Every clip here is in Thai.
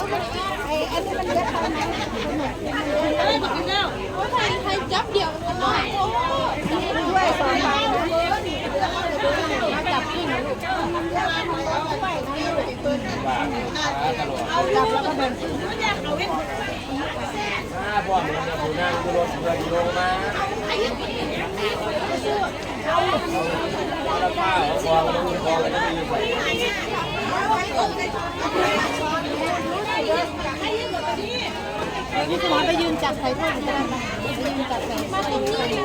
ไอ้อันนี้มันเยอะไปไหมใครใครจับเดี่ยวกันหน่อยด้วยสองใบมาจับขึ้นนะลูกเอาจับแล้วก็เดิน ห้าพ่อมึงจะผูนั่งดูรถเรือกิโลมาเอาละป้าเอาฟองมันมีฟองมันมีใส่ นี่คุ ณหมอไปยืนจับใส่ท่อก็ได้ไหมไปยืนจับใส่มาตรงนี้นี่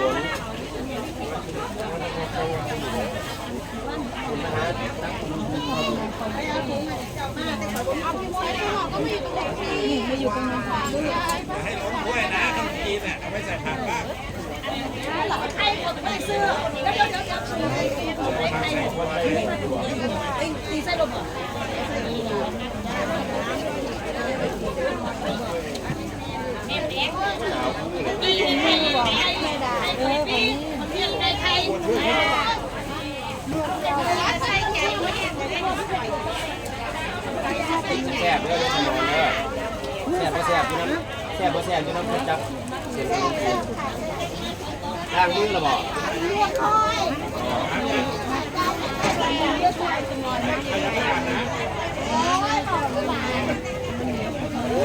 มาอยู่ตรงนั้นค่ะ ให้ล้มด้วยนะขนมจีนเนี่ยเอาไปใส่ผักบ้าง ไม่ได้เออคนนี้ แซ่บเลยสมองเลยแซ่บบ่แซ่บอยู่น้ำแซ่บบ่แซ่บอยู่น้ำเพิ่นจับล้างมือละบ่ พี่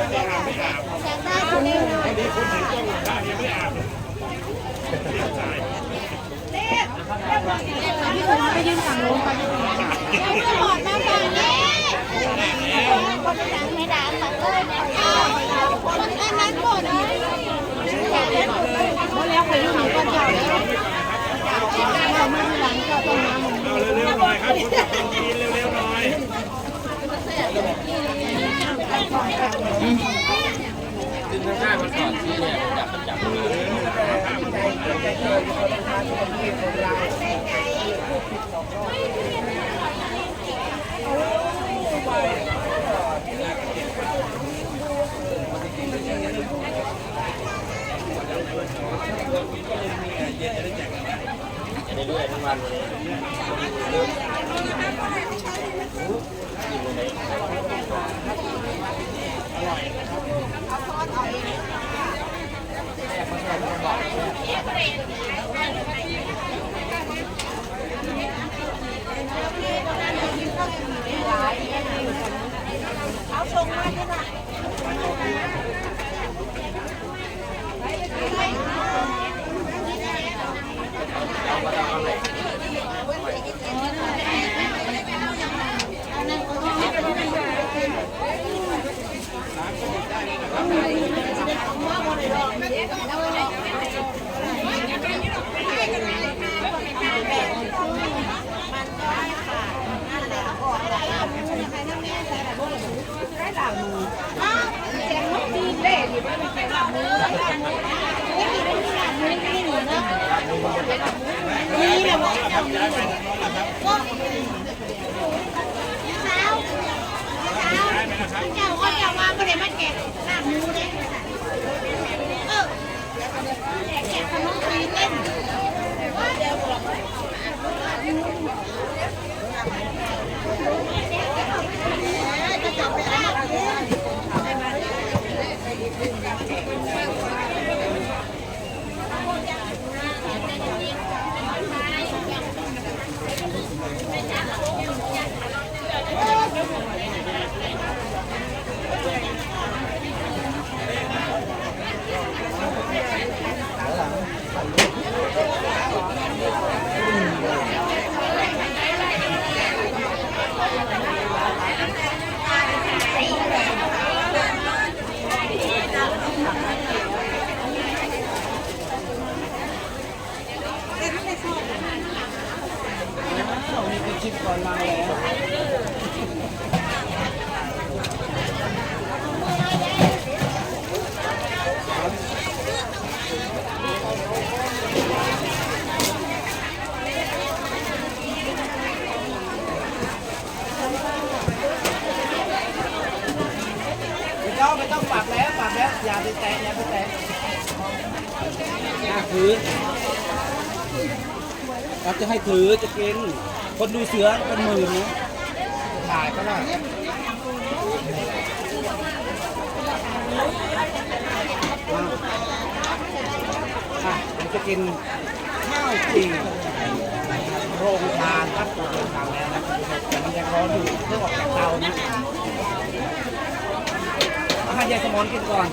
คนไปยืนฝั่งโน้นค่ะพี่คนไม่หอดมาฝั่งนี้คนสั่งไม่ด่าฝั่งเลยคนอันนั้นหมดเลยหมดแล้วใครอยู่หลังก็เจ้าแล้วเรามาที่หลังก็ต้องน้ำมัน เอาเร็วๆหน่อยครับคุณจะขนมจีนเร็วๆหน่อย ซึ่งข้างๆมันสอนที่เนี่ยจับมันจับมาจะได้เรื่อยทั้งวันเลย เอาชงมาที่ไหน เจ้าก็จะม่ ถือครับจะให้ถือจะกิน คนดูเสือเป็นหมื่นนะถ่ายก็ได้จะกินข้าวจีโรงทานครับโรงทานแล้วนะแต่มันยังร้อนอยู่เพิ่งออกจากเตานะให้ยายสมอนกินก่อน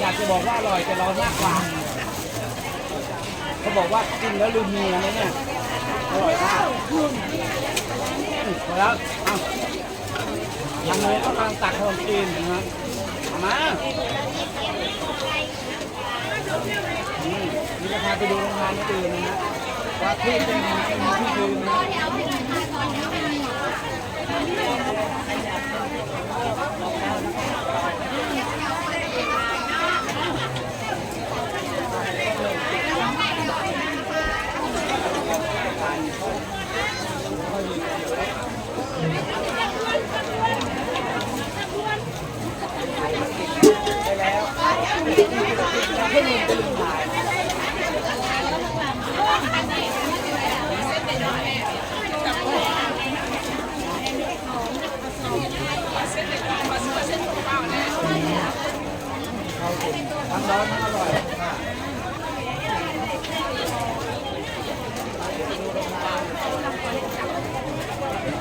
อยากจะบอกว่าอร่อยแต่ร้อนมากกว่า เขาบอกว่ากินแล้วลืมเมียนะเนี่ย อร่อยมากพอแล้วเอาทำเล ยเอากำลังตักขนมจีนนะมาอืมนี่จะพาไปดูโรงงานที่อื่นนะฮะว่าที่เป็นยังไงที่คืนนะ ทั้งร้อนทั้งอร่อย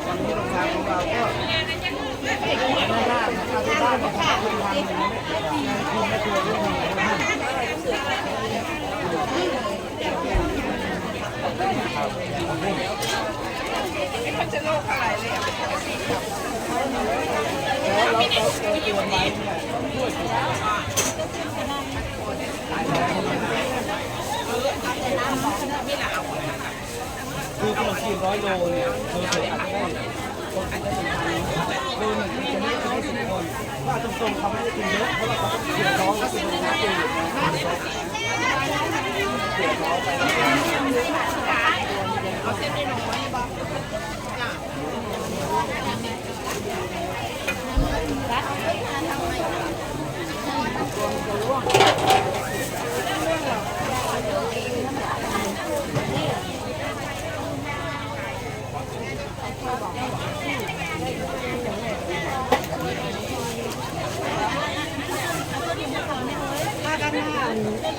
วันนี้โรงทานของเราก็ไม่ได้นะครับที่บ้านของเราโรงทานยังไม่เปิดงานคุณไม่ตัวเรื่องนี้นะแล้วเราเราเตรียมไว้เนี่ยช่วย คือขนมจีนร้อยโลเนี่ยคืออาจจะได้คนอาจจะเป็นพันโลหนึ่งที่จะไม่ได้สิบคนว่าตรงๆเขาไม่ได้กินเยอะเพราะว่าเขาต้องเสียท้องและเป็นคนที่เ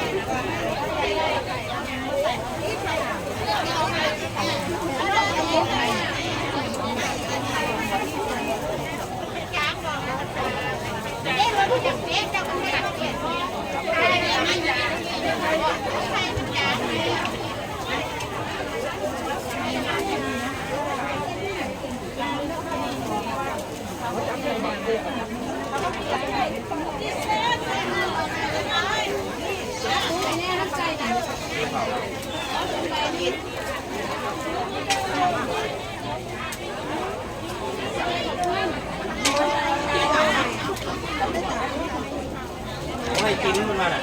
เ ਨਹੀਂ ਬਣਾਣਾ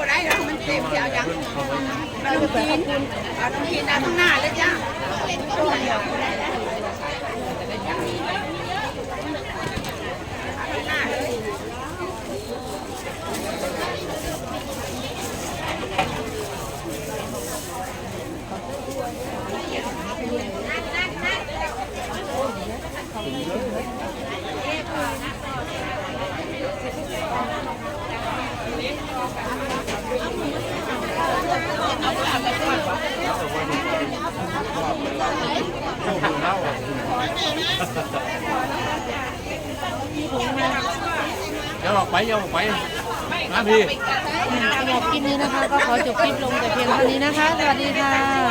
บ่ได้หรอกมันเต็มเสียวยังมันต้องกินเอาต้องกินเอาข้างหน้าเลยจ้า อย่าออกไ ปอย่าออกไปนะพี่ สำหรับคลิปนี้นะคะ ก็ขอจบคลิปลงแต่เพียงเท่านี้นะคะ สวัสดีค่ะ